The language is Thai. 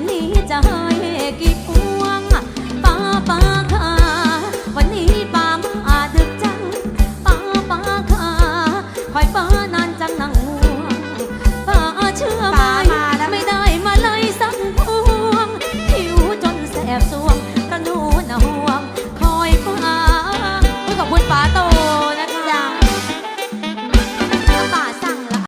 ันนี้จะให้กี่พวงป้าป้าค่ะ วันนี้ป้ามาดึกจังป้าป้าค่ะ คอยป้านานจังนั่งห่วงป้าเชื่อไหมไม่ได้มาเลยสักพวงหิวจนแสบสว